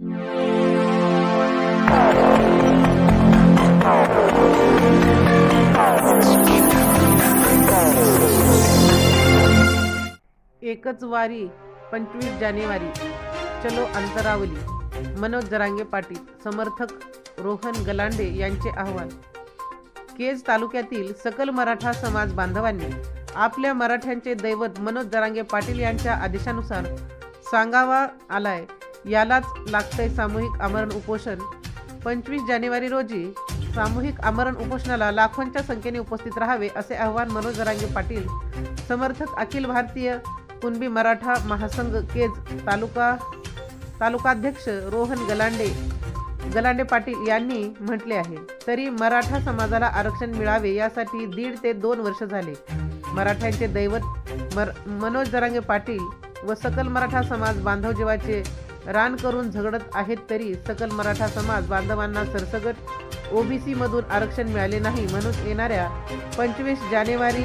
एकच वारी पंचवीस जानेवारी. चलो अंतरावली. मनोज जरांगे पाटील समर्थक रोहन गलांडे यांचे आव्हान. केज तालुक्यातील सकल मराठा समाज बांधवांनी आपल्या मराठ्यांचे दैवत मनोज जरांगे पाटील यांच्या आदेशानुसार सांगावा आलाय. यालाच लागतंय सामूहिक आमरण उपोषण. पंचवीस जानेवारी रोजी सामूहिक आमरण उपोषणाला लाखोंच्या संख्येने उपस्थित राहावे असे आवाहन मनोज जरांगे पाटील समर्थक अखिल भारतीय कुणबी मराठा महासंघ केज तालुका तालुकाध्यक्ष रोहन गलांडे गलांडे पाटील यांनी म्हटले आहे तरी मराठा समाजाला आरक्षण मिळावे यासाठी दीड ते दोन वर्ष झाले. मराठ्यांचे दैवत मर मनोज जरांगे पाटील व सकल मराठा समाज बांधव जीवाचे रान करून झगडत आहेत तरी सकल मराठा समाज बांधवांना सरसगट. ओबीसी मधून आरक्षण मिळाले नाही म्हणून येणाऱ्या पंचवीस जानेवारी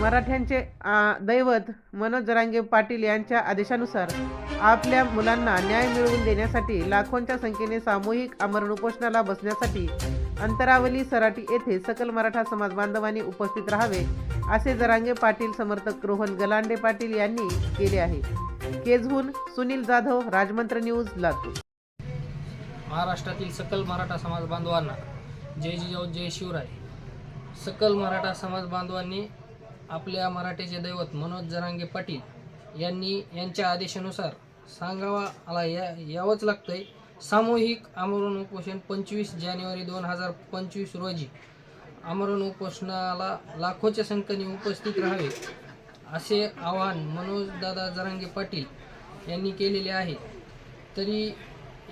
मराठ्यांचे आ, दैवत मनोज जरांगे पाटील यांच्या आदेशानुसार आपल्या मुलांना न्याय मिळवून देण्यासाठी लाखोंच्या संख्येने सामूहिक आमरण उपोषणाला बसण्यासाठी अंतरावली सराटी येथे सकल मराठा समाज बांधवांनी उपस्थित राहावे असे जरांगे पाटील समर्थक रोहन गलांडे पाटील यांनी केले आहे. केजहून सुनील जाधव राजमंत्र न्यूज लातूर. महाराष्ट्रातील सकल मराठा समाज बांधवांना जय जिजाऊ जय शिवराय. सकल मराठा समाज बांधवांनी आपल्या मराठीचे दैवत मनोज जरांगे पाटील यांनी यांच्या आदेशानुसार सांगावा आला या यावंच लागतंय. सामूहिक आमरण उपोषण पंचवीस जानेवारी दोन हजार पंचवीस रोजी आमरण उपोषणाला लाखोच्या संख्येने उपस्थित राहावे. असे आवाहन मनोजदादा जरांगे पाटील यांनी केलेले आहे. तरी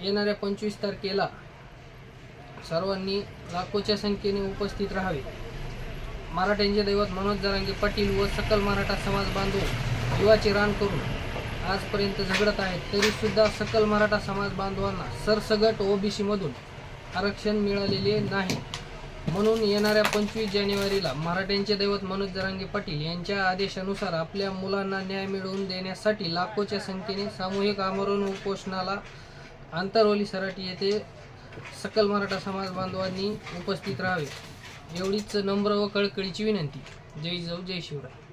येणाऱ्या पंचवीस तारखेला सर्वांनी लाखोच्या संख्येने उपस्थित राहावे. मराठ्यांचे दैवत मनोज जरांगे पाटील व सकल मराठा समाज बांधव जीवाचे रान करून आजपर्यंत झगडत आहेत तरीसुद्धा सकल मराठा समाज बांधवांना सरसगट ओबीसीमधून आरक्षण मिळालेले नाही. म्हणून येणाऱ्या पंचवीस जानेवारीला मराठ्यांचे दैवत मनोज जरांगे पाटील यांच्या आदेशानुसार आपल्या मुलांना न्याय मिळवून देण्यासाठी लाखोच्या संख्येने सामूहिक आमरण उपोषणाला आंतरवली सराटी येथे सकल मराठा समाज बांधवांनी उपस्थित राहावे. एवढीच नम्र व कळकळीची विनंती. जय जाऊ जय शिवराय.